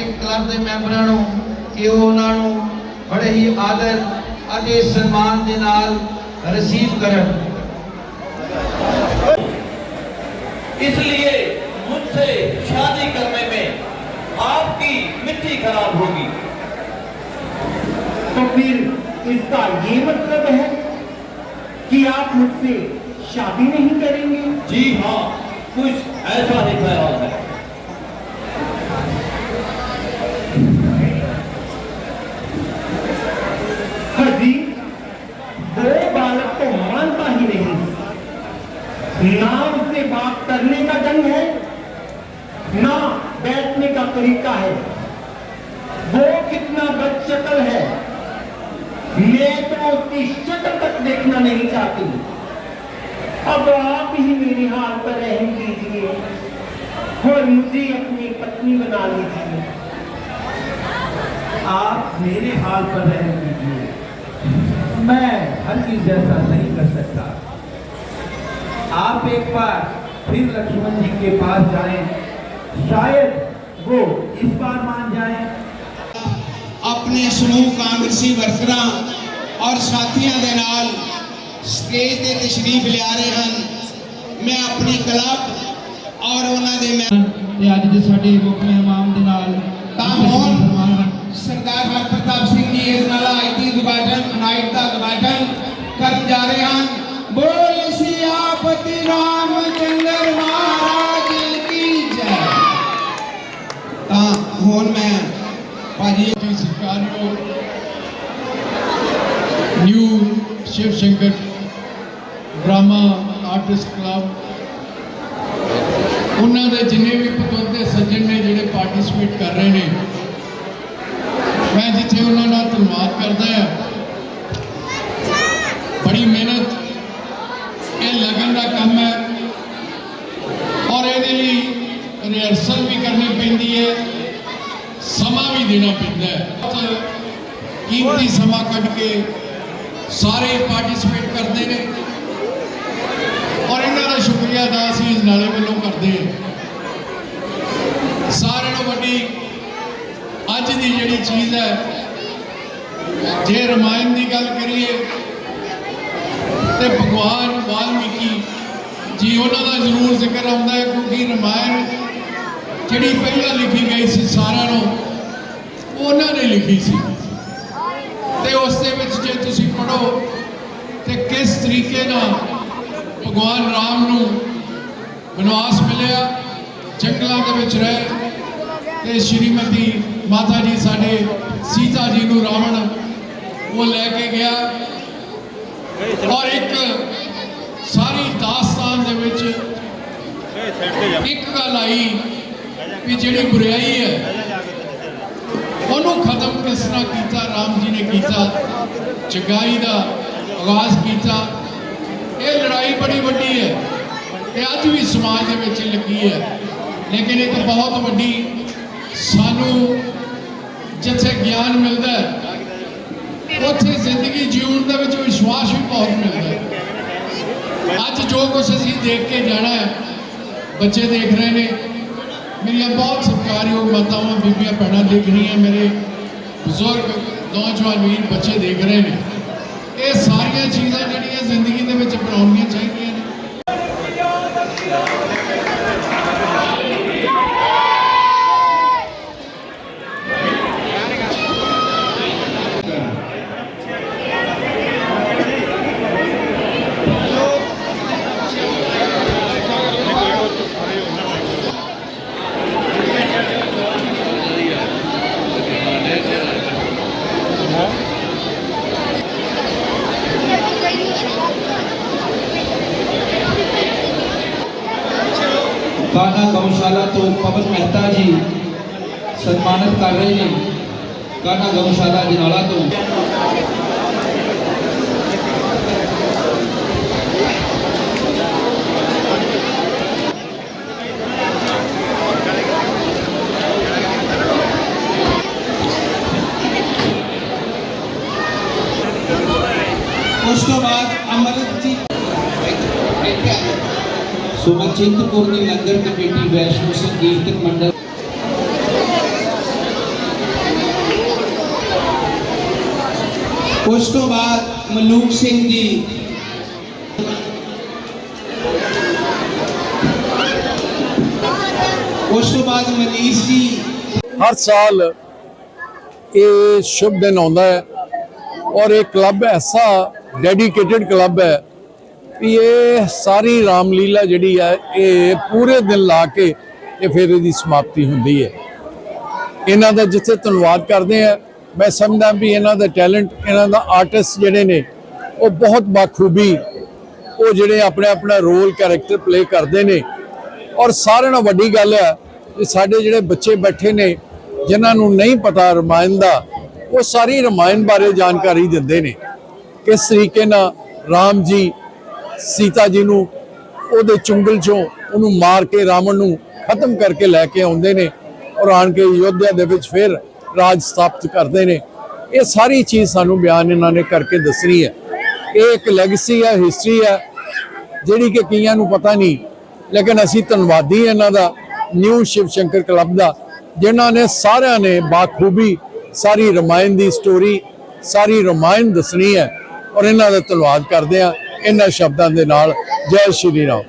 ਸਾਡੇ ਕਲੱਬ ਦੇ ਮੈਂਬਰਾਂ ਨੂੰ ਕਿ ਉਹ ਉਹਨਾਂ ਨੂੰ ਬੜੇ ਹੀ ਆਦਰ ਅਤੇ ਸਨਮਾਨ ਦੇ ਨਾਲ ਰਿਸੀਵ ਕਰਨ। ਇਸ ਲਈ مجھ سے شادی کرنے میں آپ کی مٹی خراب ہوگی تو پھر اس کا یہ مطلب ہے کہ آپ مجھ سے شادی نہیں کریں گے جی ہاں کچھ ایسا ہی خیال ہے نہ اس سے بات کرنے کا ڈنگ ہے، نہ بیٹھنے کا طریقہ ہے۔ وہ کتنا بد شکل ہے۔ میں تو اس کی شکل تک دیکھنا نہیں چاہتی۔ اب آپ ہی میری حال پر رحم کیجیے اور مجھے اپنی پتنی بنا لیجیے آپ میرے حال پر رحم کیجیے میں ہر چیز ایسا نہیں کر سکتا۔ آپ ایک بار پھر لکشمن جی کے پاس جائیں۔ شاید وہ اس بار مان جائیں۔ اپنے سموہ کانگریسی ورکراں اور ساتھیاں دے سٹیج تے تشریف لیا رہے ہیں۔ میں اپنی کلب اور دے میں سردار سنگھ جی نائٹ دا کرن جا رہے ہیں۔ بول ਬੋਲ ਸਿਆਪਤੀ ਰਾਮਚੰਦਰ ਮਹਾਰਾਜ ਕੀ ਜੈ ਤਾਂ ਹੁਣ ਮੈਂ ਭਾਜੀ ਜੀ ਸਰਕਾਰਯੋਗ new Shiv Shankar drama artist club ਉਹਨਾਂ ਦੇ ਜਿੰਨੇ ਵੀ ਪਤਵੰਤੇ ਸੱਜਣ ਨੇ ਜਿਹੜੇ ਪਾਰਟਿਸਿਪੇਟ ਕਰ ਰਹੇ ਨੇ ਮੈਂ ਜਿੱਥੇ ਉਹਨਾਂ ਨਾਲ ਧੰਨਵਾਦ ਕਰਦਾ ਹਾਂ ਬੜੀ ਮਿਹਨਤ ਇਹ ਲਗਨ ਦਾ ਕੰਮ ਹੈ ਔਰ ਇਹਦੇ ਲਈ ਰਿਹਰਸਲ ਵੀ ਕਰਨੀ ਪੈਂਦੀ ਹੈ। ਸਮਾਂ ਵੀ ਦੇਣਾ ਪੈਂਦਾ ਹੈ। ਬਹੁਤ ਕੀਮਤੀ ਸਮਾਂ ਕੱਢ ਕੇ ਸਾਰੇ ਪਾਰਟਿਸਿਪੇਟ ਕਰਦੇ ਨੇ। ਔਰ ਇਹਨਾਂ ਦਾ ਸ਼ੁਕਰੀਆ ਅਦਾ ਅਸੀਂ ਇਸ ਨਾਲੇ ਵੱਲੋਂ ਕਰਦੇ ਹਾਂ। ਸਾਰਿਆਂ ਨੂੰ ਵੱਡੀ ਅੱਜ ਦੀ ਜਿਹੜੀ ਚੀਜ਼ ਹੈ, ਜੇ ਰਮਾਇਣ ਦੀ ਗੱਲ ਕਰੀਏ, ਤੇ ਭਗਵਾਨ ਵਾਲਮੀਕੀ ਜੀ, ਉਹਨਾਂ ਦਾ ਜ਼ਰੂਰ ਜ਼ਿਕਰ ਆਉਂਦਾ ਹੈ ਕਿਉਂਕਿ ਰਮਾਇਣ ਜਿਹੜੀ ਪਹਿਲਾਂ ਲਿਖੀ ਗਈ ਸੀ ਸਾਰਿਆਂ ਨੂੰ, ਉਹਨਾਂ ਨੇ ਲਿਖੀ ਸੀ। ਤੇ ਉਸ ਦੇ ਵਿੱਚ ਜੇ ਤੁਸੀਂ ਪੜੋ ਤੇ ਕਿਸ ਤਰੀਕੇ ਨਾਲ ਭਗਵਾਨ ਰਾਮ ਨੂੰ ਬਨਵਾਸ ਮਿਲਿਆ, ਜੰਗਲਾਂ ਦੇ ਵਿੱਚ ਰਹੇ, ਤੇ ਸ਼੍ਰੀਮਤੀ ਮਾਤਾ ਜੀ ਸਾਡੇ ਸੀਤਾ ਜੀ ਨੂੰ ਰਾਵਣ ਉਹ ਲੈ ਕੇ ਗਿਆ। ਔਰ ਇੱਕ ਸਾਰੀ ਦਾਸਤਾਨ ਦੇ ਵਿੱਚ ਇੱਕ ਗੱਲ ਆਈ ਕਿ ਜਿਹੜੀ ਬੁਰਾਈ ਹੈ, ਉਹਨੂੰ ਖਤਮ ਕਿਸ ਤਰ੍ਹਾਂ ਕੀਤਾ, ਰਾਮ ਜੀ ਨੇ ਕੀਤਾ, ਚੰਗਾਈ ਦਾ ਆਗਾਜ਼ ਕੀਤਾ, ਇਹ ਲੜਾਈ ਬੜੀ ਵੱਡੀ ਹੈ ਤੇ ਅੱਜ ਵੀ ਸਮਾਜ ਦੇ ਵਿੱਚ ਲੱਗੀ ਹੈ। ਲੇਕਿਨ ਇੱਕ ਬਹੁਤ ਵੱਡੀ, ਸਾਨੂੰ ਜਿੱਥੇ ਗਿਆਨ ਮਿਲਦਾ ਹੈ, ਉੱਥੇ ਜ਼ਿੰਦਗੀ ਜਿਉਣ ਦੇ ਵਿੱਚ ਵਿਸ਼ਵਾਸ ਵੀ ਬਹੁਤ ਮਿਲਦਾ ਹੈ। ਅੱਜ ਜੋ ਕੁਝ ਅਸੀਂ ਦੇਖ ਕੇ ਜਾਣਾ ਹੈ, ਬੱਚੇ ਦੇਖ ਰਹੇ ਨੇ ਮੇਰੀਆਂ ਬਹੁਤ ਸਤਿਕਾਰਯੋਗ ਮਾਤਾਵਾਂ, ਬੀਬੀਆਂ, ਭੈਣਾਂ ਦੇਖ ਰਹੀਆਂ, ਮੇਰੇ ਬਜ਼ੁਰਗ, ਨੌਜਵਾਨ ਵੀਰ, ਬੱਚੇ ਦੇਖ ਰਹੇ ਨੇ। ਇਹ ਸਾਰੀਆਂ ਚੀਜ਼ਾਂ ਜਿਹੜੀਆਂ ਜ਼ਿੰਦਗੀ ਦੇ ਵਿੱਚ ਅਪਣਾਉਣੀਆਂ ਚਾਹੀਦੀਆਂ ਨੇ ਕਾਨਾ ਗਊਸ਼ਾਲਾ ਤੋਂ ਪਵਨ ਮਹਿਤਾ ਜੀ ਸਨਮਾਨਿਤ ਕਰ ਰਹੇ ਨੇ। ਕਾਨਾ ਗਊਸ਼ਾਲਾ ਜਨਾਲਾ ਤੋਂ। ਉਸ ਤੋਂ ਬਾਅਦ ਅਮਰਤ ਜੀ ਸੂਬਾ ਚਿੰਤਪੁਰ ਦੀ ਲੰਗਰ ਕਮੇਟੀ ਵੈਸ਼ਨੂ ਸੰਗੀਤਕ ਮੰਡਲ ਉਸ ਤੋਂ ਬਾਅਦ ਮਲੂਕ ਸਿੰਘ ਜੀ। ਉਸ ਤੋਂ ਬਾਅਦ ਮਨੀਸ਼ ਜੀ। ਹਰ ਸਾਲ ਇਹ ਸ਼ੁਭ ਦਿਨ ਆਉਂਦਾ ਹੈ ਔਰ ਇਹ ਕਲੱਬ ਐਸਾ ਡੈਡੀਕੇਟਿਡ ਕਲੱਬ ਹੈ ਵੀ ਇਹ ਸਾਰੀ ਰਾਮਲੀਲਾ ਜਿਹੜੀ ਹੈ ਇਹ ਪੂਰੇ ਦਿਨ ਲਾ ਕੇ ਇਹ ਫਿਰ ਇਹਦੀ ਸਮਾਪਤੀ ਹੁੰਦੀ ਹੈ। ਇਹਨਾਂ ਦਾ ਜਿੱਥੇ ਧੰਨਵਾਦ ਕਰਦੇ ਆ, ਮੈਂ ਸਮਝਦਾ ਵੀ ਇਹਨਾਂ ਦਾ ਟੈਲੈਂਟ, ਇਹਨਾਂ ਦਾ ਆਰਟਿਸਟ ਜਿਹੜੇ ਨੇ, ਉਹ ਬਹੁਤ ਬਾਖੂਬੀ, ਉਹ ਜਿਹੜੇ ਆਪਣੇ ਆਪਣਾ ਰੋਲ ਕੈਰੈਕਟਰ ਪਲੇ ਕਰਦੇ ਨੇ। ਔਰ ਸਾਰਿਆਂ ਨਾਲੋਂ ਵੱਡੀ ਗੱਲ ਹੈ ਕਿ ਸਾਡੇ ਜਿਹੜੇ ਬੱਚੇ ਬੈਠੇ ਨੇ, ਜਿਨ੍ਹਾਂ ਨੂੰ ਨਹੀਂ ਪਤਾ ਰਮਾਇਣ ਦਾ ਉਹ ਸਾਰੀ ਰਮਾਇਣ ਬਾਰੇ ਜਾਣਕਾਰੀ ਦਿੰਦੇ ਨੇ। ਕਿਸ ਤਰੀਕੇ ਨਾਲ ਰਾਮ ਜੀ ਸੀਤਾ ਜੀ ਨੂੰ ਉਹਦੇ ਚੁੰਗਲ ਚੋਂ ਉਹਨੂੰ ਮਾਰ ਕੇ ਰਾਵਣ ਨੂੰ ਖਤਮ ਕਰਕੇ ਲੈ ਕੇ ਆਉਂਦੇ ਨੇ ਔਰ ਆਣ ਕੇ ਯੋਧਿਆ ਦੇ ਵਿੱਚ ਫਿਰ ਰਾਜ ਸਥਾਪਿਤ ਕਰਦੇ ਨੇ। ਇਹ ਸਾਰੀ ਚੀਜ਼ ਸਾਨੂੰ ਬਿਆਨ ਇਹਨਾਂ ਨੇ ਕਰਕੇ ਦੱਸਣੀ ਹੈ। ਇਹ ਇੱਕ ਲੈਗੇਸੀ ਹੈ ਹਿਸਟਰੀ ਹੈ, ਜਿਹੜੀ ਕਿ ਕਈਆਂ ਨੂੰ ਪਤਾ ਨਹੀਂ, ਲੇਕਿਨ ਅਸੀਂ ਧੰਨਵਾਦੀ ਇਹਨਾਂ ਦਾ ਨਿਊ ਸ਼ਿਵ ਸ਼ੰਕਰ ਕਲੱਬ ਦਾ, ਜਿਨ੍ਹਾਂ ਨੇ ਸਾਰਿਆਂ ਨੇ ਬਾਖੂਬੀ ਸਾਰੀ ਰਮਾਇਣ ਦੀ ਸਟੋਰੀ ਸਾਰੀ ਰਮਾਇਣ ਦੱਸਣੀ ਹੈ ਔਰ ਇਹਨਾਂ ਦਾ ਧੰਨਵਾਦ ਕਰਦੇ ਹਾਂ। ਇਹਨਾਂ ਸ਼ਬਦਾਂ ਦੇ ਨਾਲ ਜੈ ਸ਼੍ਰੀ ਰਾਮ।